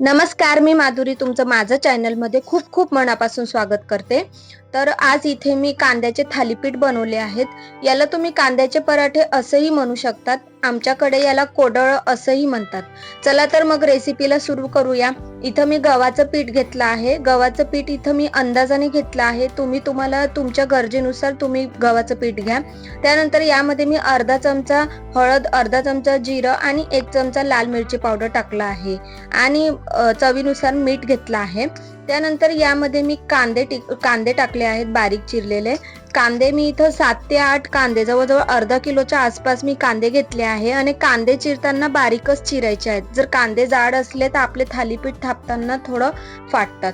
नमस्कार मी माधुरी तुमचं माझं चॅनलमध्ये खूप खूप मनापासून स्वागत करते. तर आज इथे मी कांद्याचे थालीपीठ बनवले आहेत. याला तुम्ही कांद्याचे पराठे असंही म्हणू शकतात. आमच्याकडे याला कोडळ असंही म्हणतात. चला तर मग रेसिपीला सुरू करूया. इथं मी गव्हाचं पीठ घेतलं आहे. गव्हाचं पीठ इथं मी अंदाजाने घेतलं आहे. तुम्ही तुम्हाला तुमच्या गरजेनुसार तुम्ही गव्हाचं पीठ घ्या. त्यानंतर यामध्ये मी अर्धा चमचा हळद अर्धा चमचा जिरं आणि एक चमचा लाल मिरची पावडर टाकला आहे. आणि चवीनुसार मीठ घेतलं आहे. त्यानंतर यामध्ये मी कांदे टिक कांदे टाकले आहेत बारीक चिरलेले. कांदे मी इथं सात ते आठ कांदे जवळजवळ अर्धा किलोच्या आसपास मी कांदे घेतले आहे आणि कांदे चिरताना बारीकच चिरायचे आहेत. जर कांदे जाड असले तर आपले थालीपीठ थापताना थोडं फाटतात.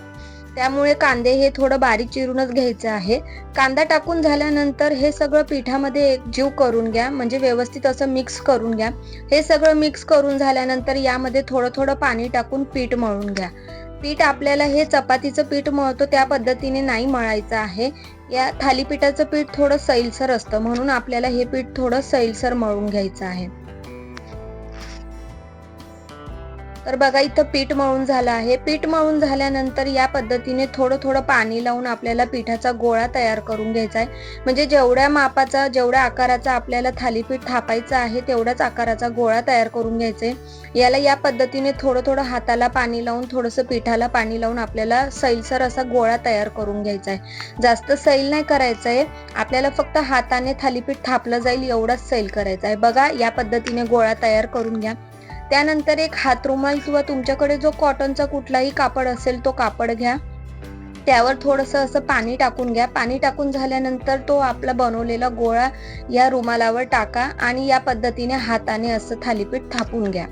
त्यामुळे कांदे हे थोडं बारीक चिरूनच घ्यायचं आहे. कांदा टाकून झाल्यानंतर हे सगळं पिठामध्ये एकजीव करून घ्या म्हणजे व्यवस्थित असं मिक्स करून घ्या. हे सगळं मिक्स करून झाल्यानंतर यामध्ये थोडं थोडं पाणी टाकून पीठ मळून घ्या. पीठ आपल्याला हे चपातीचं पीठ मळतो त्या पद्धतीने नाही मळायचं आहे. या थालीपीठाचं पीठ थोडं सैलसर असतं म्हणून आपल्याला हे पीठ थोडं सैलसर मळून घ्यायचं आहे. तर बघा इथं पीठ मळून झालं आहे. पीठ मळून झाल्यानंतर या पद्धतीने थोडं थोडं पाणी लावून आपल्याला पिठाचा गोळा तयार करून घ्यायचा आहे. म्हणजे जेवढ्या मापाचा जेवढ्या आकाराचा आपल्याला थालीपीठ थापायचं आहे तेवढ्याच आकाराचा गोळा तयार करून घ्यायचा. आहे याला या पद्धतीने थोडं थोडं हाताला पाणी लावून थोडंसं पिठाला पाणी लावून आपल्याला सैलसर असा गोळा तयार करून घ्यायचा आहे. जास्त सैल नाही करायचं आहे. आपल्याला फक्त हाताने थालीपीठ थापलं जाईल एवढाच सैल करायचा आहे. बघा या पद्धतीने गोळा तयार करून घ्या. त्यानंतर एक हात रुमाल किंवा तुमच्याकडे जो कॉटनचा कुठलाही कापड असेल तो कापड घ्या. त्यावर थोडंसं असं पाणी टाकून घ्या. पाणी टाकून झाल्यानंतर तो आपला बनवलेला गोळा या रुमालावर टाका आणि या पद्धतीने हाताने असं थालीपीठ थापून घ्या.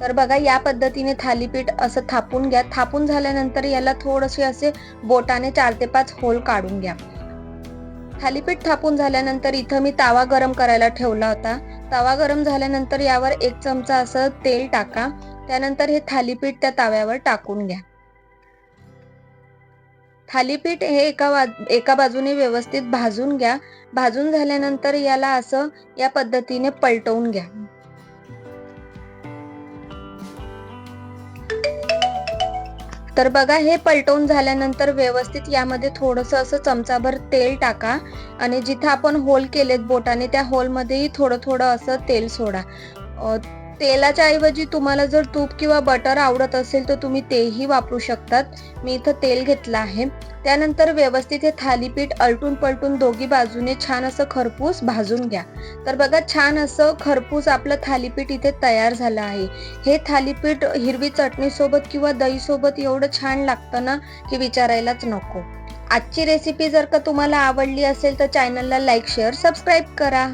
तर बघा या पद्धतीने थालीपीठ असं थापून घ्या. थापून झाल्यानंतर याला थोडेसे असे बोटाने चार ते पाच होल काढून घ्या. थालीपीठ थापून झाल्यानंतर इथं मी तावा गरम करायला ठेवला होता. तवा गरम झाल्यानंतर यावर एक चमचा असं तेल टाका. त्यानंतर हे थालीपीठ त्या तव्यावर टाकून घ्या. थालीपीठ हे एका वा- एका बाजूने व्यवस्थित भाजून घ्या. भाजून झाल्यानंतर याला असं या पद्धतीने पलटवून घ्या. तर बघा हे पलटवून झाल्यानंतर व्यवस्थित यामध्ये थोडंसं असं चमचाभर तेल टाका आणि जिथं आपण होल केलेत बोटाने त्या होलमध्येही थोडं थोडं असं तेल सोडा. तेलाच्या ऐवजी तुम्हाला जर तूप किंवा बटर आवडत असेल तर तुम्ही तेही वापरू शकतात. मी इथं तेल घेतलं आहे. त्यानंतर व्यवस्थित हे थालीपीठ अलटून पलटून दोघी बाजूने छान असं खरपूस भाजून घ्या. तर बघा छान असं खरपूस आपलं थालीपीठ इथे तयार झालं आहे. हे थालीपीठ हिरवी चटणीसोबत किंवा दहीसोबत एवढं छान लागतं ना की विचारायलाच नको. आजची रेसिपी जर का तुम्हाला आवडली असेल तर चॅनलला लाईक शेअर सबस्क्राईब करा.